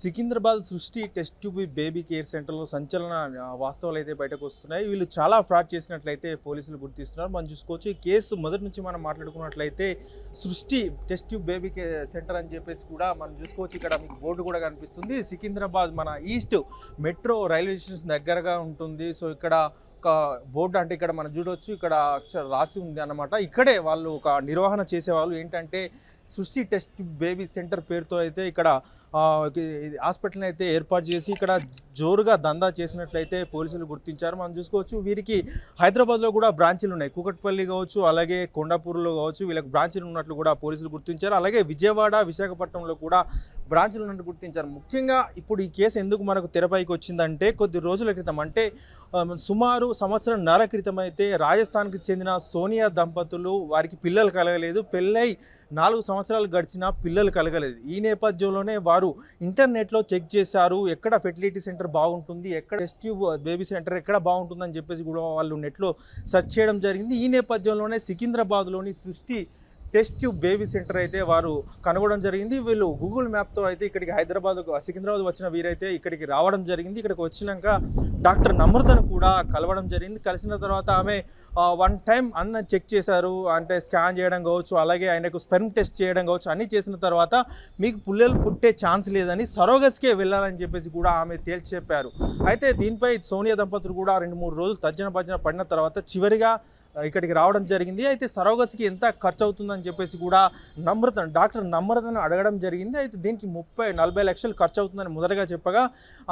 సికింద్రాబాద్ సృష్టి test tube baby care సెంటర్లో సంచలన వాస్తవాలు అయితే బయటకు వస్తున్నాయి. వీళ్ళు చాలా ఫ్రాడ్ చేసినట్లయితే పోలీసులు గుర్తిస్తున్నారు మనం చూసుకోవచ్చు ఈ కేసు మొదటి నుంచి మనం మాట్లాడుకున్నట్లయితే Srushti test tube baby care centre అని చెప్పేసి కూడా మనం చూసుకోవచ్చు. ఇక్కడ మీకు బోర్డు కూడా కనిపిస్తుంది. సికింద్రాబాద్ మన ఈస్ట్ మెట్రో రైల్వే స్టేషన్ దగ్గరగా ఉంటుంది. సో ఇక్కడ ఒక బోర్డు అంటే ఇక్కడ మనం చూడవచ్చు ఇక్కడ అక్షర రాసి ఉంది అన్నమాట. ఇక్కడే వాళ్ళు ఒక నిర్వహణ చేసేవాళ్ళు. ఏంటంటే సృష్టి టెస్ట్ బేబీ సెంటర్ పేరుతో అయితే ఇక్కడ హాస్పిటల్ని అయితే ఏర్పాటు చేసి ఇక్కడ జోరుగా దందా చేసినట్లయితే పోలీసులు గుర్తించారు. మనం చూసుకోవచ్చు వీరికి హైదరాబాద్లో కూడా బ్రాంచీలు ఉన్నాయి. కూకట్పల్లి కావచ్చు అలాగే కొండాపూర్లో కావచ్చు వీళ్ళకి బ్రాంచీలు ఉన్నట్లు కూడా పోలీసులు గుర్తించారు. అలాగే విజయవాడ విశాఖపట్నంలో కూడా బ్రాంచీలు ఉన్నట్టు గుర్తించారు. ముఖ్యంగా ఇప్పుడు ఈ కేసు ఎందుకు మనకు తెరపైకి వచ్చిందంటే కొద్ది రోజుల క్రితం అంటే సుమారు సంవత్సరం నర క్రితం అయితే రాజస్థాన్కి చెందిన సోనియా దంపతులు వారికి పిల్లలు కలగలేదు. పెళ్ళై నాలుగు సంవత్సరాలు గడిచినా పిల్లలు కలగలేదు. ఈ నేపథ్యంలోనే వారు ఇంటర్నెట్లో చెక్ చేశారు ఎక్కడ ఫెర్టిలిటీ సెంటర్ బాగుంటుంది ఎక్కడ టెస్ట్ ట్యూబ్ బేబీ సెంటర్ ఎక్కడ బాగుంటుందని చెప్పేసి కూడా వాళ్ళు నెట్లో సెర్చ్ చేయడం జరిగింది. ఈ నేపథ్యంలోనే సికింద్రాబాద్లోని సృష్టి టెస్ట్ ట్యూబ్ బేబీ సెంటర్ అయితే వారు కనుగొనడం జరిగింది. వీళ్ళు గూగుల్ మ్యాప్తో అయితే ఇక్కడికి హైదరాబాద్ సికింద్రాబాద్ వచ్చిన వీరైతే ఇక్కడికి రావడం జరిగింది. ఇక్కడికి వచ్చినాక డాక్టర్ నమ్రతను కూడా కలవడం జరిగింది. కలిసిన తర్వాత ఆమె వన్ టైం అన్న చెక్ చేశారు. అంటే స్కాన్ చేయడం కావచ్చు అలాగే ఆయనకు స్పెర్మ్ టెస్ట్ చేయడం కావచ్చు అన్నీ చేసిన తర్వాత మీకు పుల్లలు పుట్టే ఛాన్స్ లేదని సరోగస్కే వెళ్ళాలని చెప్పేసి కూడా ఆమె తేల్చి చెప్పారు. అయితే దీనిపై సోనియా దంపతులు కూడా రెండు మూడు రోజులు తర్జన భజన పడిన తర్వాత చివరిగా ఇక్కడికి రావడం జరిగింది. అయితే సరోగసికి ఎంత ఖర్చు అవుతుందని చెప్పేసి కూడా నమ్రత డాక్టర్ నమ్రతను అడగడం జరిగింది. అయితే దీనికి ముప్పై నలభై లక్షలు ఖర్చు అవుతుందని మొదటగా చెప్పగా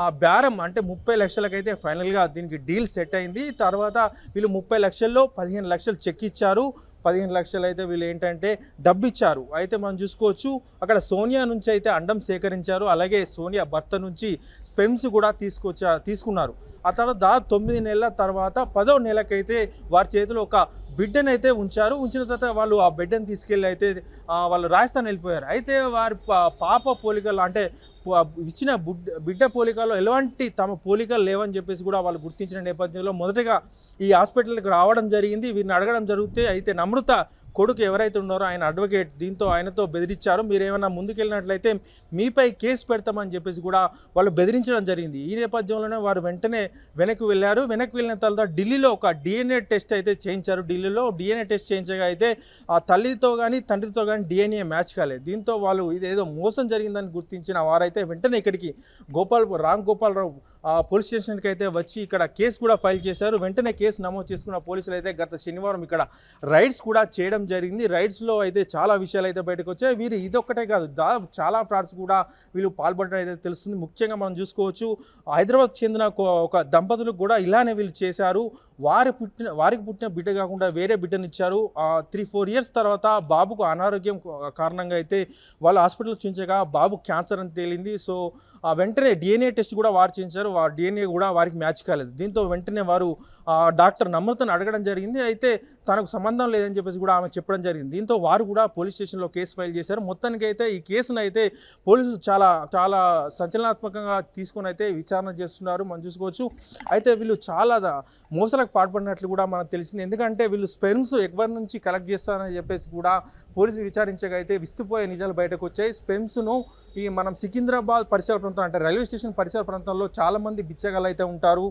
ఆ బేరం అంటే ముప్పై లక్షలకైతే ఫైనల్గా దీనికి డీల్ సెట్ అయింది. తర్వాత వీళ్ళు ముప్పై లక్షల్లో పదిహేను లక్షలు చెక్ ఇచ్చారు. పదిహేను లక్షలు అయితే వీళ్ళు ఏంటంటే డబ్బు ఇచ్చారు అయితే మనం చూసుకోవచ్చు అక్కడ సోనియా నుంచి అయితే అండం సేకరించారు. అలాగే సోనియా భర్త నుంచి స్పెమ్స్ కూడా తీసుకొచ్చా తీసుకున్నారు. ఆ తర్వాత దాదాపు తొమ్మిది నెలల తర్వాత పదో నెలకైతే వారి చేతిలో ఒక బిడ్డనైతే ఉంచారు. ఉంచిన తర్వాత వాళ్ళు ఆ బిడ్డను తీసుకెళ్ళి అయితే వాళ్ళు రాజస్థాన్ వెళ్ళిపోయారు. అయితే వారి పా- పాప పోలికలు అంటే ఇచ్చిన బుడ్డ బిడ్డ పోలికలో ఎలాంటి తమ పోలికలు లేవని చెప్పేసి కూడా వాళ్ళు గుర్తించిన నేపథ్యంలో మొదటగా ఈ హాస్పిటల్కి రావడం జరిగింది. వీరిని అడగడం జరిగితే అయితే నమృత కొడుకు ఎవరైతే ఉన్నారో ఆయన అడ్వకేట్ దీంతో ఆయనతో బెదిరించారు. మీరు ఏమైనా ముందుకెళ్ళినట్లయితే మీపై కేసు పెడతామని చెప్పేసి కూడా వాళ్ళు బెదిరించడం జరిగింది. ఈ నేపథ్యంలోనే వారు వెంటనే వెనక్కి వెళ్ళారు. వెనక్కి వెళ్ళిన తర్వాత ఢిల్లీలో ఒక డిఎన్ఏ టెస్ట్ అయితే చేయించారు. ఢిల్లీలో డిఎన్ఏ టెస్ట్ చేయించగా అయితే ఆ తల్లితో కానీ తండ్రితో కానీ డిఎన్ఏ మ్యాచ్ కాలేదు. దీంతో వాళ్ళు ఇదేదో మోసం జరిగిందని గుర్తించిన వారైతే వెంటనే ఇక్కడికి గోపాల్ రామ్ గోపాలరావు ఆ పోలీస్ స్టేషన్కి అయితే వచ్చి ఇక్కడ కేసు కూడా ఫైల్ చేశారు. వెంటనే కేసు నమోదు చేసుకున్న పోలీసులు అయితే గత శనివారం ఇక్కడ రైడ్స్ కూడా చేయడం జరిగింది. రైడ్స్లో అయితే చాలా విషయాలు అయితే బయటకు వచ్చాయి. వీరు ఇదొక్కటే కాదు దాదాపు చాలా ఫ్రాడ్స్ కూడా వీళ్ళు పాల్పడడం అయితే తెలుస్తుంది. ముఖ్యంగా మనం చూసుకోవచ్చు హైదరాబాద్ చెందిన ఒక- ఒక దంపతులకు కూడా ఇలానే వీళ్ళు చేశారు. వారి పుట్టిన వారికి పుట్టిన బిడ్డ కాకుండా వేరే బిడ్డనిచ్చారు త్రీ ఫోర్ ఇయర్స్ తర్వాత బాబుకు అనారోగ్యం కారణంగా అయితే వాళ్ళు హాస్పిటల్ చూపించగా బాబు క్యాన్సర్ అని తేలింది. సో ఆ వెంటనే డిఎన్ఏ టెస్ట్ కూడా వారు చేయించారు. ఆ డిఎన్ఏ కూడా వారికి మ్యాచ్ కాలేదు. దీంతో వెంటనే వారు డాక్టర్ నమ్రతను అడగడం జరిగింది. అయితే తనకు సంబంధం లేదని చెప్పేసి కూడా ఆమె చెప్పడం జరిగింది. దీంతో వారు కూడా పోలీస్ స్టేషన్లో కేసు ఫైల్ చేశారు. మొత్తానికి అయితే ఈ కేసును అయితే పోలీసులు చాలా చాలా సంచలనాత్మకంగా తీసుకొని అయితే విచారణ చేస్తున్నారు. మనం చూసుకోవచ్చు. అయితే వీళ్ళు చాలా మోసాలకు పాల్పడినట్లు కూడా మనకు తెలిసింది. ఎందుకంటే వీళ్ళు స్పెర్మ్స్ ఎవరి నుంచి కలెక్ట్ చేస్తారని చెప్పేసి కూడా పోలీసులు విచారించగా అయితే విస్తుపోయే నిజాలు బయటకు వచ్చాయి. స్పెమ్స్ను ఈ మనం సికింద్రాబాద్ పరిసర ప్రాంతం అంటే రైల్వే స్టేషన్ పరిసర ప్రాంతంలో చాలామంది బిచ్చగాలు అయితే ఉంటారు.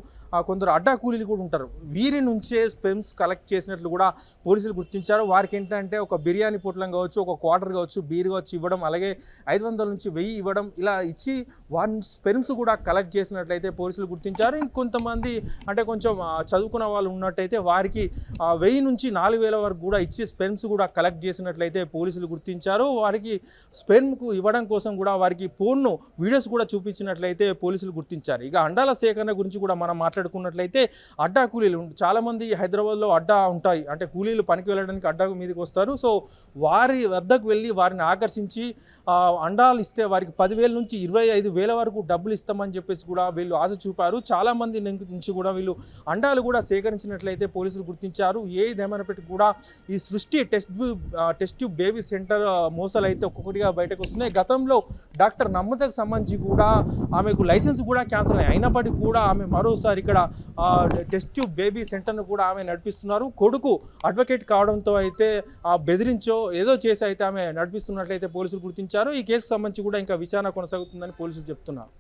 కొందరు అడ్డా కూలీలు కూడా ఉంటారు. వీరి నుంచే స్పెమ్స్ కలెక్ట్ చేసినట్లు కూడా పోలీసులు గుర్తించారు. వారికి ఏంటంటే ఒక బిర్యానీ పొట్లం కావచ్చు ఒక క్వార్టర్ కావచ్చు బీర్ కావచ్చు ఇవ్వడం అలాగే ఐదు వందల నుంచి వెయ్యి ఇవ్వడం ఇలా ఇచ్చి వారి స్పెమ్స్ కూడా కలెక్ట్ చేసినట్లయితే పోలీసులు గుర్తించారు. కొంతమంది అంటే కొంచెం చదువుకున్న వాళ్ళు ఉన్నట్టయితే వారికి వెయ్యి నుంచి నాలుగు వేల వరకు కూడా ఇచ్చి స్పెర్మ్స్ కూడా కలెక్ట్ చేసినట్లయితే పోలీసులు గుర్తించారు. వారికి స్పెర్మ్కు ఇవ్వడం కోసం కూడా వారికి ఫోన్ను వీడియోస్ కూడా చూపించినట్లయితే పోలీసులు గుర్తించారు. ఇక అండాల సేకరణ గురించి కూడా మనం మాట్లాడుకున్నట్లయితే అడ్డా కూలీలు చాలామంది హైదరాబాద్లో అడ్డా ఉంటాయి. అంటే కూలీలు పనికి వెళ్ళడానికి అడ్డా మీదకి వస్తారు. సో వారి వద్దకు వెళ్ళి వారిని ఆకర్షించి అండాలు ఇస్తే వారికి పదివేల నుంచి ఇరవై ఐదు వేల వరకు డబ్బులు ఇస్తామని చెప్పేసి కూడా వీళ్ళు ఆశ చూపారు. చాలామంది నుంచి కూడా వీళ్ళు అండాలు కూడా సేకరించినట్లయితే పోలీసులు గుర్తించారు. ఏదేమైనప్పటికీ కూడా ఈ Srushti test test tube baby centre మోసాలు అయితే ఒక్కొక్కటిగా బయటకు వస్తున్నాయి. గతంలో డాక్టర్ నమ్మతకు సంబంధించి కూడా ఆమెకు లైసెన్స్ కూడా క్యాన్సిల్ అయినప్పటికీ కూడా ఆమె మరోసారి ఇక్కడ టెస్ట్ ట్యూబ్ బేబీ సెంటర్ను కూడా ఆమె నడిపిస్తున్నారు. కొడుకు అడ్వకేట్ కావడంతో అయితే ఆ బెదిరించో ఏదో చేసి అయితే ఆమె నడిపిస్తున్నట్లయితే పోలీసులు గుర్తించారు. ఈ కేసు సంబంధించి కూడా ఇంకా విచారణ కొనసాగుతుందని పోలీసులు చెప్తున్నారు.